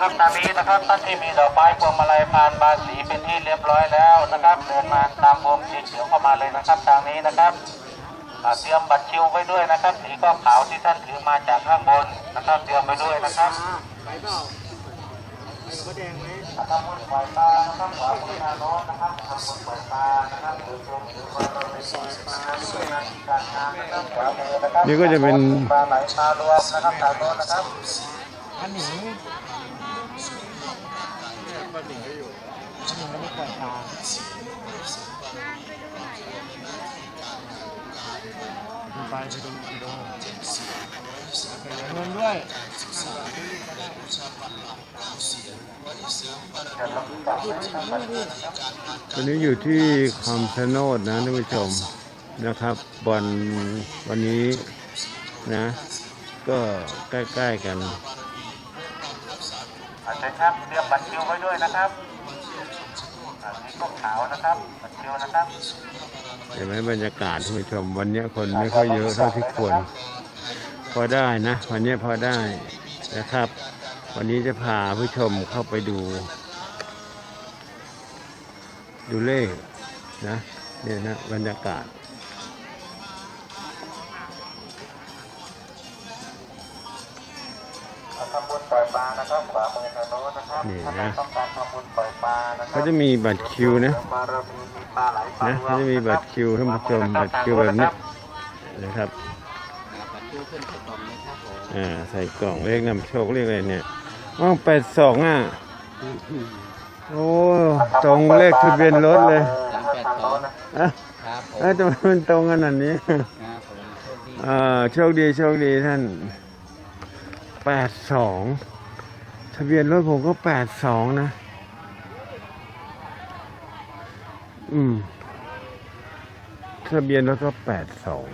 ครับตอนนี้นะครับท่านที่มีดอกไม้พวงมาลัยพานบานสีเป็นที่เรียบร้อยแล้วนะครับ เดินมาตามวงสีเขียวเข้ามาเลยนะครับทางนี้นะครับอ่าเตรียมบัตรคิวไว้ด้วยนะครับสีก็ขาวที่ท่านถือมาจากข้างบนนะครับเตรียมไว้ด้วยนะครับไปเปล่าไปกับมะแดงไหมทำบุญปล่อยปลานะครับขวามือนาโน้นนะครับทำบุญปล่อยปลานะครับถือชมถือว่าเราเป็นปล่อยปลาด้วยงานที่การงานนะครับขวามือนะครับนี่ก็จะเป็นปลาไหลมารวมนะครับทางโน้นนะครับอันหนิงอัน ปล่อยปลาดูไปไปดูไปดูเงินด้วยวันนี้อยู่ที่คำชะโนดนะท่านผู้ชมนะครับวันวันนี้นะ ก็ใกล้ ๆ กันอาจารย์ครับเตรียมบัตรคิวไว้ด้วยนะครับ เห็นไหมบรรยากาศท่านผู้ชม วันนี้คนไม่ค่อยเยอะเท่าที่ควร พอได้นะ วันนี้พอได้นะครับ วันนี้จะพาผู้ชมเข้าไปดู ดูเลขนะเนี่ยนะบรรยากาศ น้นนะครับนี่ถ้านะท่านต้องการทำบุญปล่อยปลานะครัเขาจะมีบัตรคิวนะบารมีมีปลาไหลปลานะรวเขาจะมีบัตรคิวท่านผู้ชมบัตรคิวแบบนี้นะครับอ่าใส่กล่องเลขนำโชคเลขอะไรเนี่ยอ๋อแปดสองอะโอ้ตรงเลขทะเบียนรถเลยสามแปดสองอะครับผมเอ้ยทำไมมันตรงขนาดนี้ครับผมโชคดีอ่าโชคดีโชคดีท่านแปดสอง ทะเบียนรถผมก็แปดสองนะ อืม ทะเบียนรถก็แปดสอง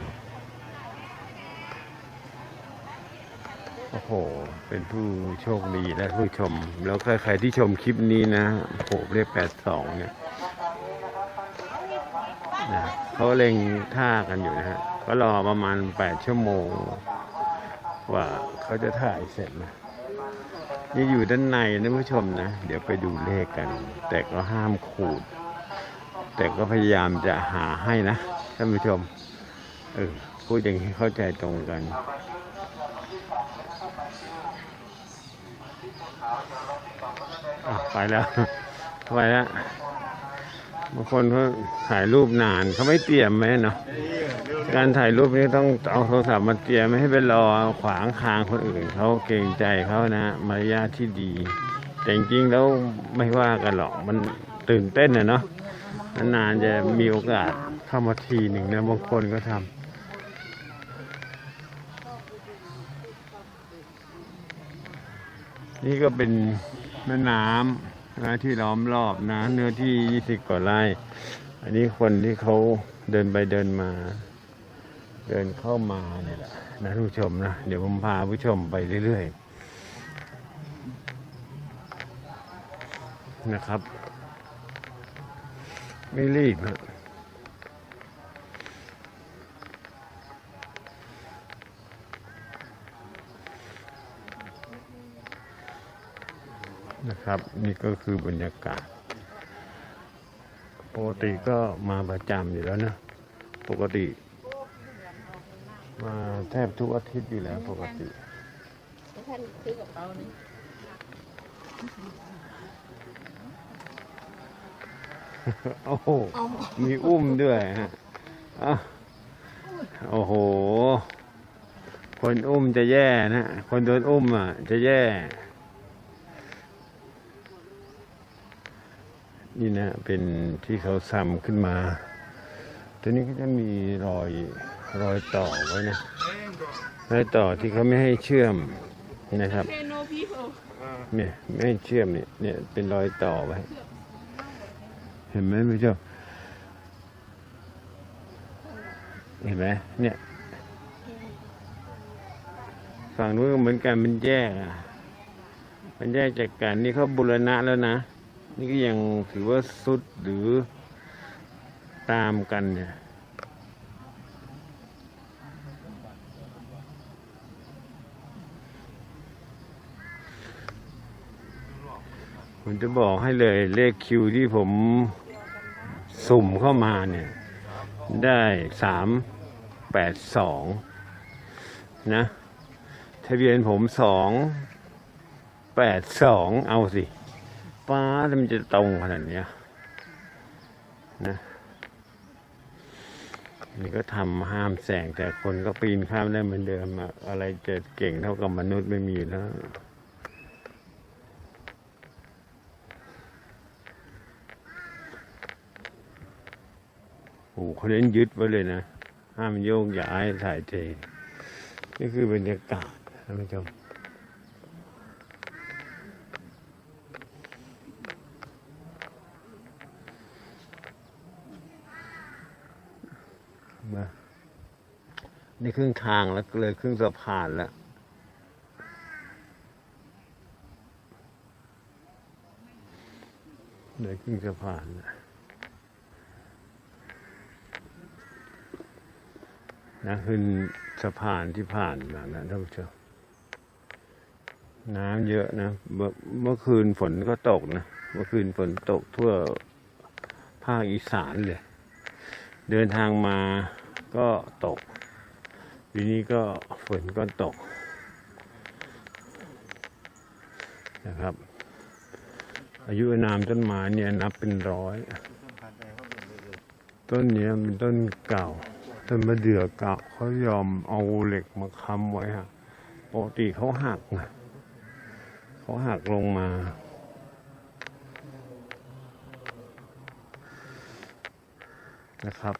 โอ้โห เป็นผู้โชคดีและผู้ชม แล้วใครๆที่ชมคลิปนี้นะโอ้โหเรียกแปดสองเนี่ยนะเขาเล็งท่ากันอยู่นะฮะ ก็รอประมาณแปดชั่วโมง ว่าเขาจะถ่ายเสร็จนะ นี่อยู่ด้านในนะผู้ชมนะ เดี๋ยวไปดูเลขกัน แต่ก็ห้ามขูด แต่ก็พยายามจะหาให้นะท่านผู้ชม เออพูดอย่างนี้เข้าใจตรงกันไปแล้ว ไปแล้ว บางคนเขาถ่ายรูปนานเขาไม่เตรียมไหมเนาะการถ่ายรูปนี้ต้องเอาโทรศัพท์มาเตรียมไม่ให้ไปรอขวางคางคนอื่นเขาเกรงใจเขานะมารยาทที่ดี แต่จริงๆแล้วไม่ว่ากันหรอกมันตื่นเต้นนะเนาะนานๆจะมีโอกาสเข้ามาทีหนึ่งนะบางคนก็ทำนี่ก็เป็นแม่น้ำ นะที่ล้อมรอบนะ เนื้อที่ยี่สิบกว่าไร่อันนี้คนที่เขาเดินไปเดินมา เดินเข้ามาเนี่ยแหละนะทุกผู้ชมนะเดี๋ยวผมพาผู้ชมไปเรื่อยๆ นะครับ ไม่รีบนะ นะครับ นี่ก็คือบรรยากาศ ปกติก็มาประจำอยู่แล้วนะปกติ มาแทบทุกอาทิตย์อยู่แล้วปกติท่านซื้อกับเขานี่โอ้โหมีอุ้มด้วยฮะอ้าวโอ้โห คนอุ้มจะแย่นะ คนโดนอุ้มอะ จะแย่ นี่นะ เป็นที่เขาซ้ำขึ้นมาตัวนี้ก็จะมีรอยรอยต่อไว้นะรอยต่อที่เขาไม่ให้เชื่อมนะครับเนี่ยไม่ให้เชื่อมเนี่ยเนี่ยเป็นรอยต่อไว้ เห็นไหมผู้ชมเห็นไหมเนี่ยฝั่งนู้นเหมือนกันมันแยกอะมันแยกจากกันนี่เขาบุรณะแล้วนะ นี่ก็ยังถือว่าสุดหรือตามกันเนี่ยผมจะบอกให้เลยเลขคิวที่ผมสุ่มเข้ามาเนี่ย ได้สามแปดสองนะทะเบียนผมสองแปดสองเอาสิ ป้าแล้วมันจะตรงขนาดนี้นะนี่ก็ทำห้ามแสงแต่คนก็ปีนข้ามได้เหมือนเดิม อะอะไรจะเก่งเท่ากับมนุษย์ไม่มีแล้วโอ้โหเขาเน้นยึดไว้เลยนะ ห้ามโยกย้ายถ่ายเทนี่คือบรรยากาศท่านผู้ชม มานี่ครึ่งทางแล้วเลยครึ่งสะพานแล้วเลยครึ่งสะพานแล้วนะขึ้นสะพานที่ผ่านมานะท่านผู้ชมน้ำเยอะนะ เมื่อเมื่อคืนฝนก็ตกนะ เมื่อคืนฝนตกทั่วภาคอีสานเลย เดินทางมา ก็ตกทีนี้ก็ฝนก็ตกนะครับ อายุนามต้นไม้เนี่ยนับเป็นร้อย ต้นเนี้ยเป็นต้นเก่า ต้นมะเดื่อเก่าเขายอมเอาเหล็กมาค้ำไว้ฮะปกติเขาหักนะเขาหักลงมานะครับ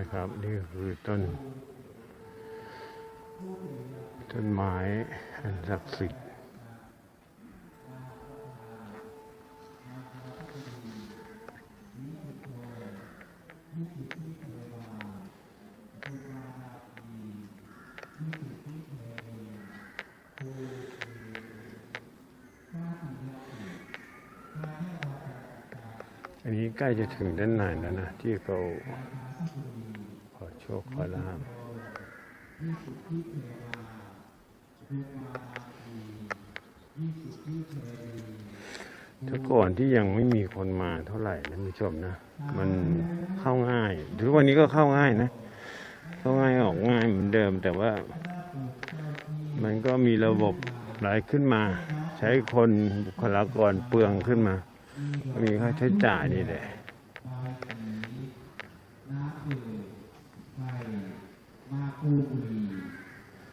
นะครับ นี่คือต้น ต้นไม้อันศักดิ์สิทธิ์อันนี้ใกล้จะถึงด้านในแล้วนะที่เขา คขอลาบถ้าก่อนที่ยังไม่มีคนมาเท่าไหร่นะคุณผู้ชมนะ มันเข้าง่ายทุกวันนี้ก็เข้าง่ายนะ เข้าง่ายออกง่ายเหมือนเดิม แต่ว่า มันก็มีระบบหลายขึ้นมา ใช้คนบุคลากรเปลืองขึ้นมา มีค่าใช้จ่ายนี่แหละ น้ำดื่มไฟมาคูบุรี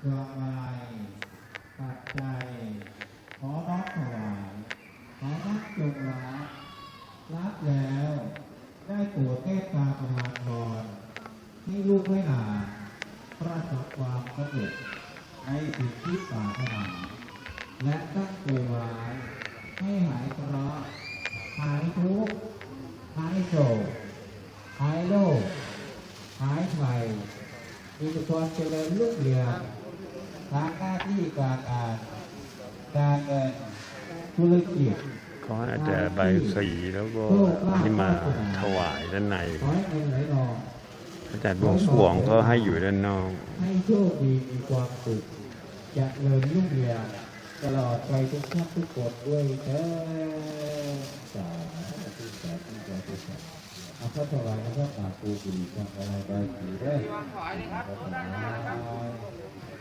ดอกอะไรปัจจัย ขอรับถวาย ขอรับจงรับ รับแล้ว ได้โปรดเมตตาประทานพรให้ลูกให้หลานประสบความสำเร็จในสิ่งที่ปรารถนาและตั้งใจไว้ให้หายเคราะห์หายทุกข์หายโศกหายโรคหายไข้มีต่ความเจริญรุ่งเรืองทางหน้าที่การงานการเงินธุรกิจ ก็อาจจะใบสีแล้วก็ที่มาถวายด้านในขอให้เงินไหลนองอาจารย์บวงสรวงก็ให้อยู่ด้านนอกให้โชคดีมีความสุขจะเจริญรุ่งเรืองตลอดไปทุกท่านทุกคนด้วยเถิดสาธุสาธุสาธุสาธุเอาพระถวายพระป่าปูบุรีจังอะไรใบสีได้อถว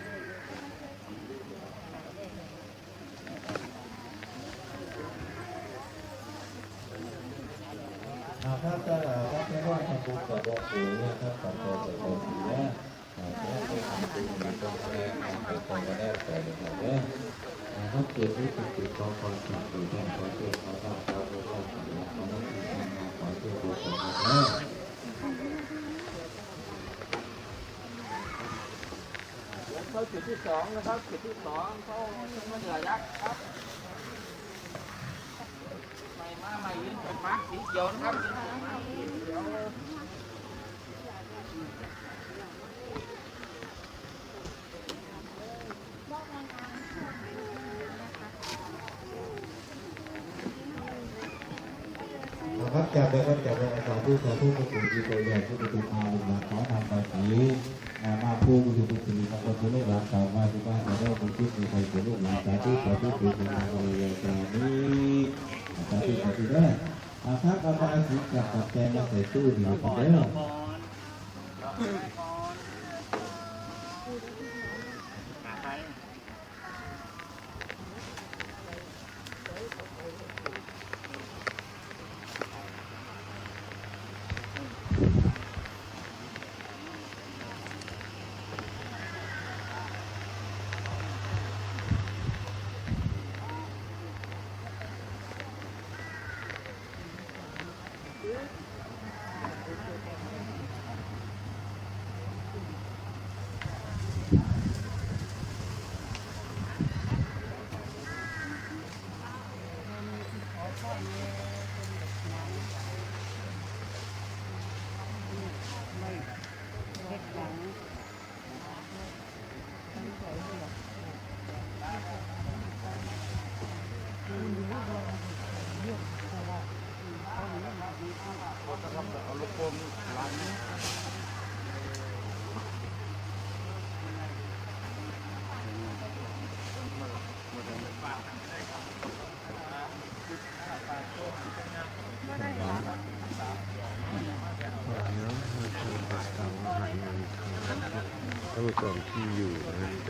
ายอ่าถ้าจะถ้าจะว่าทำบุญกับหลวงปู่เนี่ยถ้าขอตัวกับหลวงปู่เนี่ยอ่าจะไปทำบุญมีตรงแรกทำไปตรงแรกแต่เดี๋ยวเนี่ยอ่าถ้าเกิดที่สุดติดต่องอื่นเนี่ยขอเชื่อขอทราบขอรู้ขอสัญญาขอนับถือทำงานขอเชื่อดูสัญญาเนี่ยเข้าจุดที่สองนะครับจุดที่สองเข้า ช่างมันเลือยักษ์ครับนะครับจับเลยครับจับเลยสาธุสาธุผู้ปู่ที่ตัวใหญ่ผู้ตุมาบุญหลานขอทำไปสีมาผู้บุญบุญสีมาคนที่ลูกหลานเก่ามาที่บ้านเราได้บุญที่มีใครเป็นลูกหลานสาธุสาธุปู่มาเลยแต่นี้ สาธุสาธุได้อาทักเอาไปสิกับกับแกมาใส่ตู้เดียวกันเด้อ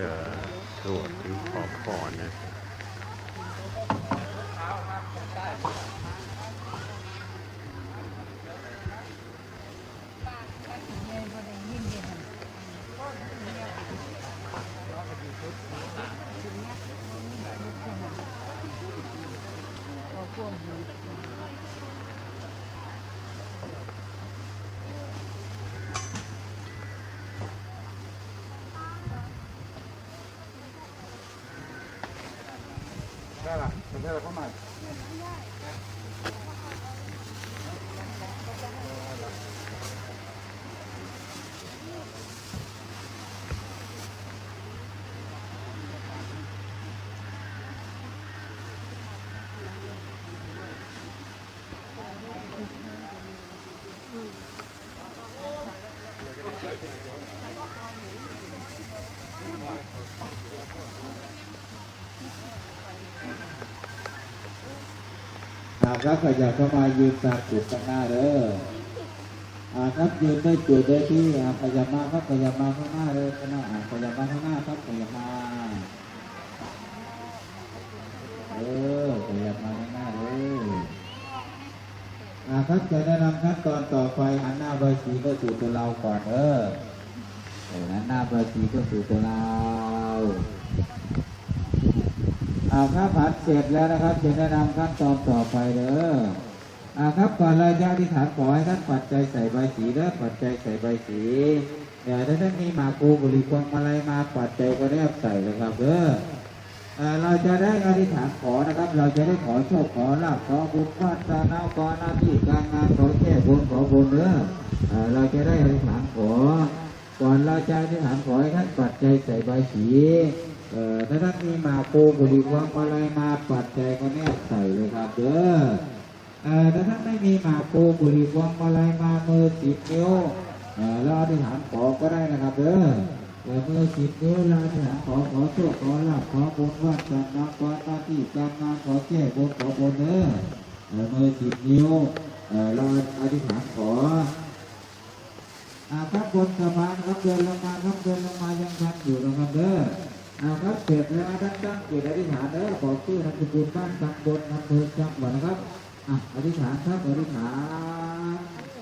จะสวดหรือขอพรนะ ได้ ละเป็นได้ละเข้ามาหากรับก็อยากเข้ามายืนตามจุดข้างหน้าเด้ออาครับยืนได้จุดได้ที่อาขยับมาครับขยับมาข้างหน้าเลยข้างหน้าอ่าขยับมาข้างหน้าครับขยับมาเออขยับมาข้างหน้าเลยอาครับจะแนะนำขั้นตอนต่อไปหันหน้าใบสีก็สู่ตัวเราก่อนเออเอหันหน้าใบสีก็สู่ตัวเรา อาครับผัดเสร็จแล้วนะครับ จะแนะนำขั้นตอนต่อไปเด้ออาครับก่อนเราจะอธิษฐานขอให้ท่านปัจจัยใส่ใบสีเด้อปัจจัยใส่ใบสีเดี๋ยวถ้าท่านมีหมากูบุหรี่พวงมาลัยมาปัจจัยก็ได้ใส่เลยครับเด้อเราจะได้อธิษฐานขอนะครับ เราจะได้ขอโชคขอลาภขอบุญวาสนาขอหน้าที่การงานขอแก้บนขอบุญเด้อเอ่อเราจะได้อธิษฐานขอ ก่อนเราจะอธิษฐานขอให้ท่านปัจจัยใส่ใบสี เอ่อถ้าท่านมีหมากปูบุรี่พวงมาลัยมาปัจจัยก็เนี่ใส่เลยครับเด้อเอ่อถ้าท่านไม่มีหมากปูบุรี่พวงมาลัยมามือสิบนิ้วเอ่อเราอธิษฐานขอก็ได้นะครับเด้อเอ่อมือสิบนิ้วเราอธิษฐานขอขอโชคขอลาภขอบุญวาสนาขอหน้าที่การงานขอแก้บนขอบุญเด้อเอ่อมือสิบนิ้วเอ่อเราอธิษฐานขออาครับบนสะพานครับเดินลงมาครับเดินลงมายังทันอยู่นะครับเด้อ เอาครับเสร็จแล้วท่านตั้งจิตอธิษฐานแล้วขอชื่อนามสกุลบ้านตำบลอำเภอจังหวัดนะครับอะอธิษฐานครับอธิษฐาน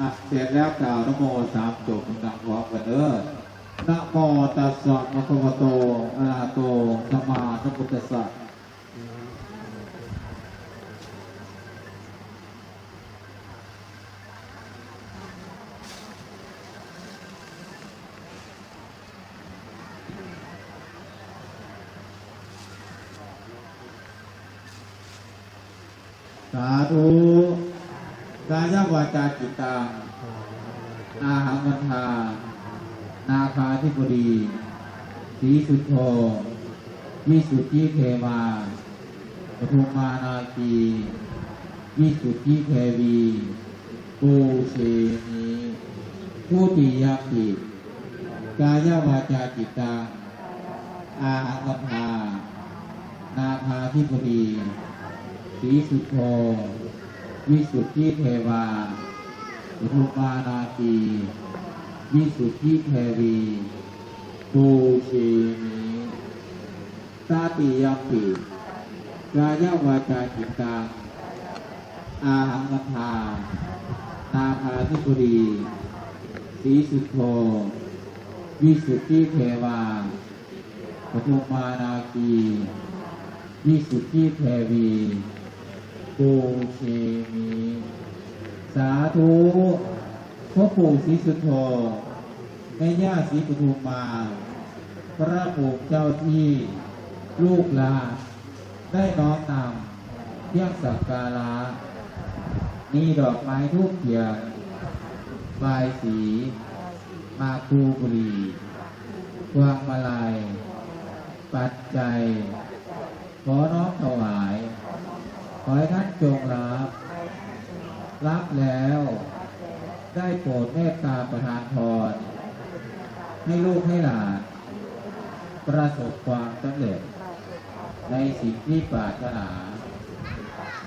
อะเสร็จแล้วกล่าวนโมสามจบดังพร้อมกันเด้อนะโมตัสสะภะคะวะโตอะระหะโตสัมมาสัมพุทธัสสะ สาธุกายวา จาจิตตังอาหังวันทา นาคาธิบดีสีสุทโธวิสุทธิเทมาปทุมมานาคีวิสุทธิเทวีปูเชนีผู้ติยักขิกายวาจาจิตตังอาหังวันทา นาคาธิบดีสีสุทโธวิสุทธิเทวา อุทุมานาคีวิสุทธิเทวีปูชีนิตาติยมปิกายวาจาจิตตังอาหังคันธานาคาธิบดีสีสุโธวิสุทธิเทวาอุทุมานาคีวิสุทธิเทวีปูชีมี สาธุพ่อปู่ศรีสุโธแม่ย่าศรีปทุมมา พระองค์เจ้าที่ ลูกลา ได้น้อมนำเที่ยงสักการะมีดอกไม้ทูกเทียนบายสี มาคูบุรีพวงมาลัยปัจจัย ขอน้อมถวาย ขอให้ท่านจงรับ รับแล้ว ได้โปรดเมตตาประทานพรให้ลูกให้หลาน ประสบความสำเร็จ ในสิ่งที่ปรารถนา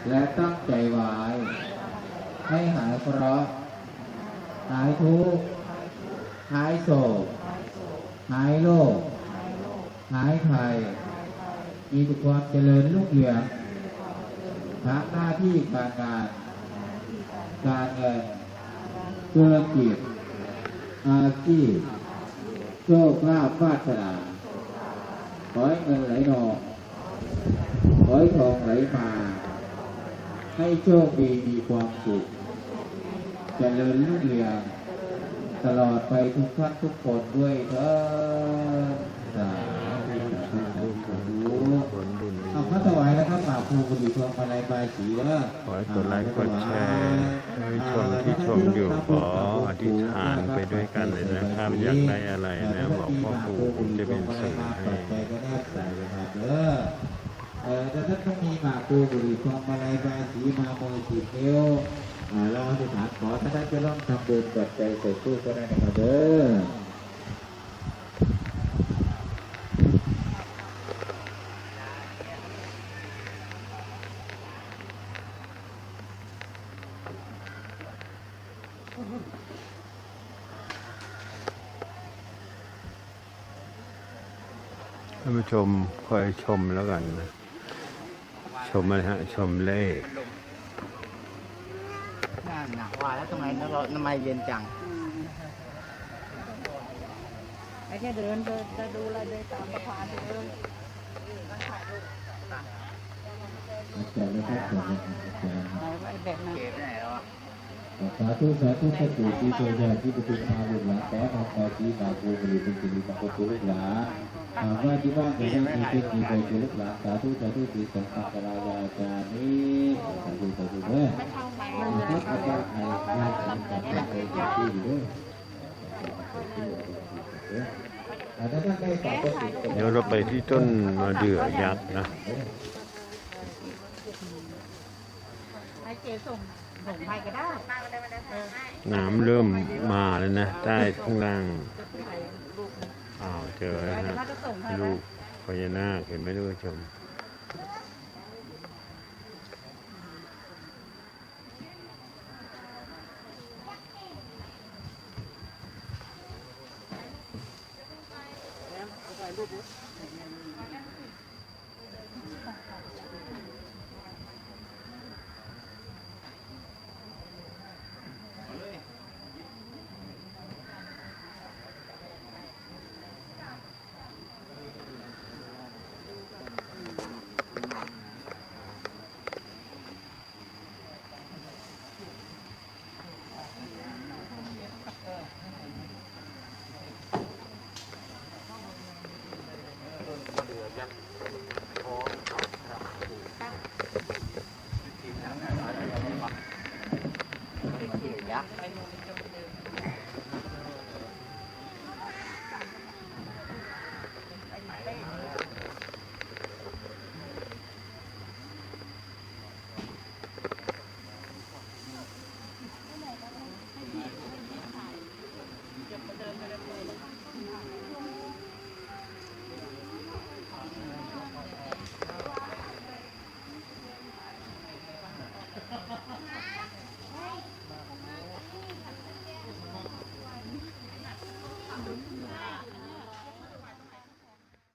และตั้งใจไว้ให้หายเคราะห์หายทุกข์หายโศก หายโรคหายภัย มีความเจริญรุ่งเรืองทั้งหน้าที่การงาน การเงินธุรกิจ อาชีพโชคลาภวาสนาขอให้เงินไหลนองขอให้ทองไหลมา ให้โชคดีมีความสุขเจริญรุ่งเรืองตลอดไปทุกท่านทุกคนด้วยเถิดสาธุสาธุสาธุ ผล บุญเอาถวายนะครับป่าภูบุรีพวงมาลัยบายสีเด้อขอให้กดไลค์กดแชร์ให้ชมที่ชมอยู่ขออธิษฐานไปด้วยกันเลยนะครับอยากได้อะไรนะบอกพ่อปู่ผมจะเป็นสื่อให้ไปก็ได้ใส่ไปครับเออแต่ถ้าต้องมีหมากภูบุรีพวงมาลัยบายสีมาโมยสีเทวอ่าเราอธิษฐานขอถ้าท่านจะร่วมทำบุญปัจจัยใส่ตู้ก็ได้นะครับเด้อ ชมคอยชมแล้วกันนะชมอะไรฮะชมเลขน่าหนักว่าแล้วทำไมน้ำทำไมเย็นจังไอ้แค่เดินเดินจะดูอะไรเดินตามสะพานเดินแจกเลยครับแจกเลยแจกไหนไว้แบบนั้นเก็บไหนแล้วอะสาธุสาธุสาธุที่ตัวใหญ่ที่ประชุมมาลูกหลานขอทำไปที่บาปูบริเป็นสิริมงคลตัวลูกหลาน หากว่าที่บ้านจะให้มีเป็นมีไปตัวลูกหลานสาธุสาธุที่สังฆกรายาจานี้สาธุสาธุเด้อนะครับอาจารย์ไอ้งานการจัดการไปที่อยู่ด้วยแต่ถ้าได้สอบก็สิเดี๋ยวเราไปที่ต้นมะเดื่อยักษ์นะน้ำเริ่มมาแล้วนะ ใต้ข้างล่าง อ้าวเจอแล้วฮะถ้าจะส่งให้ลูกพญานาคเห็นไหมทุกผู้ชมเ